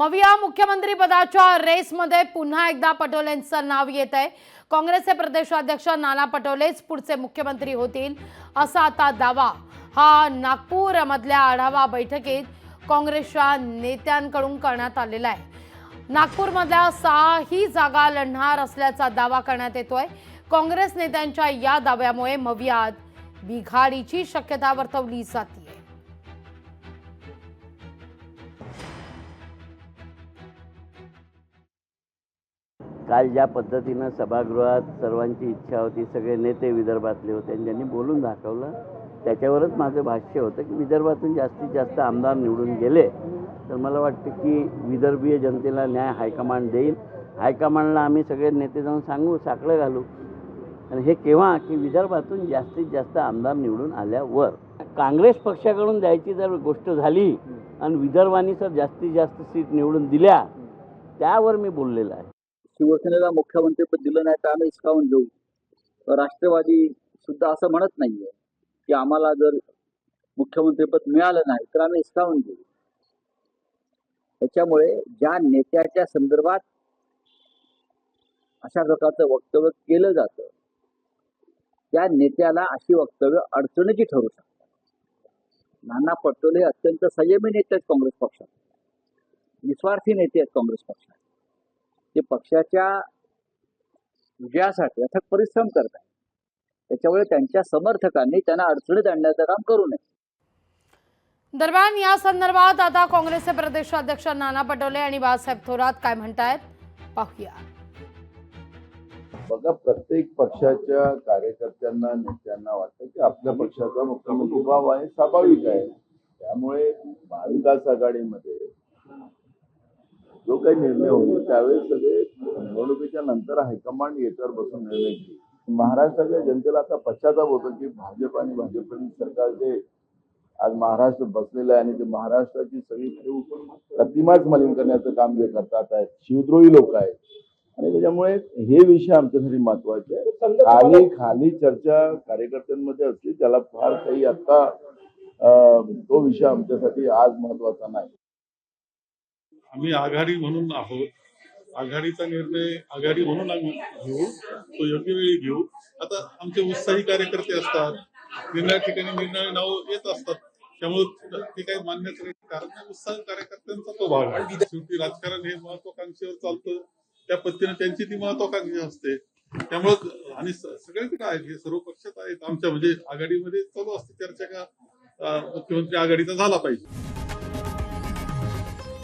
मविया मुख्यमंत्री पदाच्या रेसमध्ये पुन्हा एकदा पटोलेंचं नाव येत आहे. काँग्रेसचे प्रदेशाध्यक्ष नाना पटोलेच पुढचे मुख्यमंत्री होतील असा आता दावा. हा नागपूरमधल्या आढावा बैठकीत काँग्रेसच्या नेत्यांकडून करण्यात आलेला आहे. नागपूरमधल्या सहाही जागा लढणार असल्याचा दावा करण्यात येतोय. काँग्रेस नेत्यांच्या या दाव्यामुळे मवियात बिघाडीची शक्यता वर्तवली जाते काल ज्या पद्धतीनं सभागृहात सर्वांची इच्छा होती सगळे नेते विदर्भातले होते आणि ज्यांनी बोलून दाखवलं त्याच्यावरच माझं भाष्य होतं की विदर्भातून जास्तीत जास्त आमदार निवडून गेले. तर मला वाटतं की विदर्भीय जनतेला न्याय हायकमांड देईल. हायकमांडला आम्ही सगळे नेते जाऊन सांगू साकडं घालू. आणि हे केव्हा? की विदर्भातून जास्तीत जास्त आमदार निवडून आल्यावर. काँग्रेस पक्षाकडून द्यायची जर गोष्ट झाली आणि विदर्भाने जर जास्तीत जास्त सीट निवडून दिल्या त्यावर मी बोललेलं आहे. शिवसेनेला मुख्यमंत्रीपद दिलं नाही तर आम्ही हिसकावून घेऊ. राष्ट्रवादी सुद्धा असं म्हणत नाहीये की आम्हाला जर मुख्यमंत्रीपद मिळालं नाही तर आम्ही हिसकावून घेऊ. त्याच्यामुळे ज्या नेत्याच्या संदर्भात अशा प्रकारचं वक्तव्य केलं जातं त्या नेत्याला अशी वक्तव्य अडचणीची ठरू शकतात. नाना पटोले अत्यंत संयमी नेते आहेत काँग्रेस पक्षात. निस्वार्थी नेते आहेत काँग्रेस पक्षात. ते पक्षाच्या विजयासाठी अथक परिश्रम करत आहेत त्याच्यामुळे त्यांच्या समर्थकांनी त्यांना अडचणीत आणण्याचं काम करू नये. दरम्यान या संदर्भात आता काँग्रेसचे प्रदेशाध्यक्ष नाना पटोले आणि बाळासाहेब थोरात काय म्हणतायत? पाहूया. बघा प्रत्येक पक्षाच्या कार्यकर्त्यांना नेत्यांना वाटतं की आपल्या पक्षाचा मुख्यमंत्री व्हावा हे स्वाभाविक आहे. त्यामुळे महाविकास आघाडीमध्ये जो काही निर्णय होईल त्यावेळेस सगळे निवडणुकीच्या नंतर हायकमांड येत्यावर बसून निर्णय घेईल. महाराष्ट्राच्या जनतेला आता पश्चाताप होतो की भाजप आणि भाजप सरकार जे आज महाराष्ट्र बसलेलं आहे आणि ते महाराष्ट्राची सगळी ठेव प्रतिमाच मलिन करण्याचं काम जे करतात आहेत शिवद्रोही लोक आहेत. आणि त्याच्यामुळे हे विषय आमच्यासाठी महत्त्वाचे आहे खाली खाली चर्चा कार्यकर्त्यांमध्ये असली त्याला फार काही आता तो विषय आमच्यासाठी आज महत्त्वाचा नाही. आम्ही आघाडी म्हणून आहोत. आघाडीचा निर्णय आघाडी म्हणून आम्ही घेऊ तो योग्य वेळी घेऊ. आता आमचे उत्साही कार्यकर्ते असतात. निर्णया ठिकाणी निर्णय नाव येत असतात. त्यामुळे ते काही मान्य नाही. कारण उत्साह कार्यकर्त्यांचा तो भाग आहे. शेवटी राजकारण हे महत्वाकांक्षेवर चालतं. त्या पद्धतीने त्यांची ती महत्वाकांक्षा असते. त्यामुळं आणि सगळेकडे आहेत. हे सर्व पक्षात आहेत. आमच्या म्हणजे आघाडीमध्ये चालू असते चर्चा का मुख्यमंत्री आघाडीचा झाला पाहिजे.